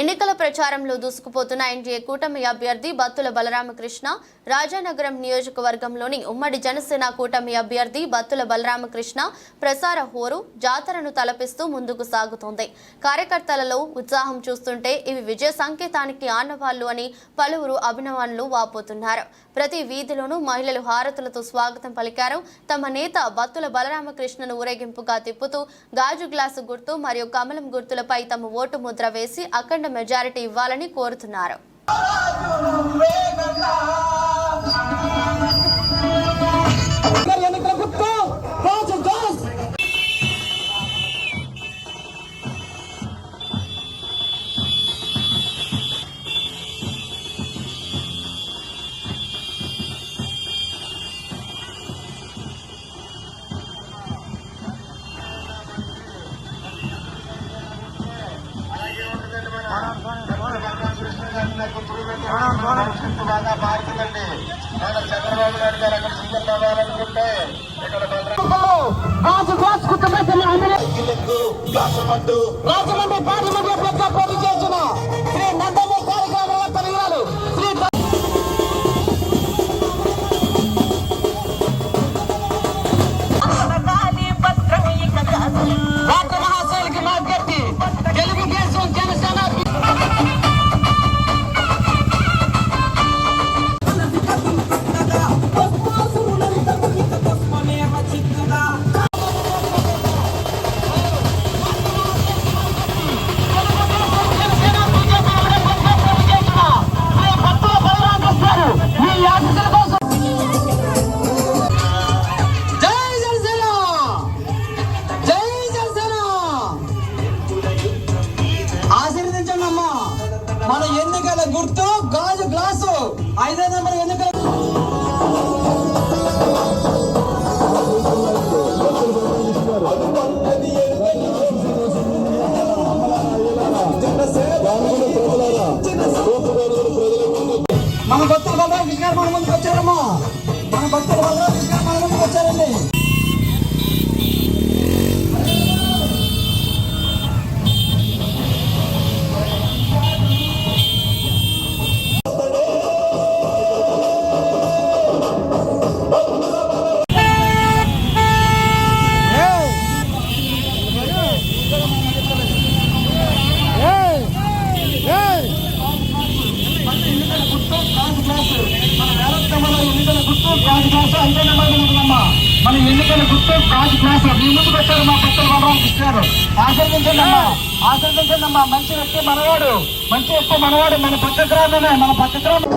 ఎన్నికల ప్రచారంలో దూసుకుపోతున్న ఎన్డీఏ కూటమి అభ్యర్థి బత్తుల బలరామకృష్ణ రాజానగరం నియోజకవర్గంలోని ఉమ్మడి జనసేన కూటమి అభ్యర్థి బత్తుల బలరామకృష్ణ ప్రసార హోరు జాతరను తలపిస్తూ ముందుకు సాగుతోంది. కార్యకర్తలలో ఉత్సాహం చూస్తుంటే ఇవి విజయ సంకేతానికి ఆనవాళ్ళు అని పలువురు అభినవాన్లు వాపోతున్నారు. ప్రతి వీధిలోనూ మహిళలు హారతులతో స్వాగతం పలికారు. తమ నేత బత్తుల బలరామకృష్ణను ఊరేగింపుగా తిప్పుతూ గాజు గ్లాసు గుర్తు మరియు కమలం గుర్తులపై తమ ఓటు ముద్ర వేసి అక్కడి అఖండ మెజారిటీ ఇవ్వాలని కోరుతున్నారు. బాగా మారుతుందండి మన చంద్రబాబు నాయుడు గారు అక్కడ సీఎం అవ్వాలనుకుంటే ఇక్కడ రాజు రాజమండ్రి మన ఎన్నికల గుర్తు గాజు గ్లాసు. ఐదో నెంబర్ ఎన్నికల మన భక్తుల బలరాం కృష్ణ మన ముందుకు వచ్చారమ్మా. మన భక్తుల బలరాం మన ఎన్నికల గుర్తు కాజు క్లాస్. మీ ముందుకు వచ్చారు మా భక్తులు బలరాం కృష్ణ గారు అమ్మా ఆశీర్వదించండి అమ్మా మంచి వ్యక్తి మనవాడు. మంచి వ్యక్తి మనవాడు. మన పక్క గ్రామమే మన పక్క గ్రామం.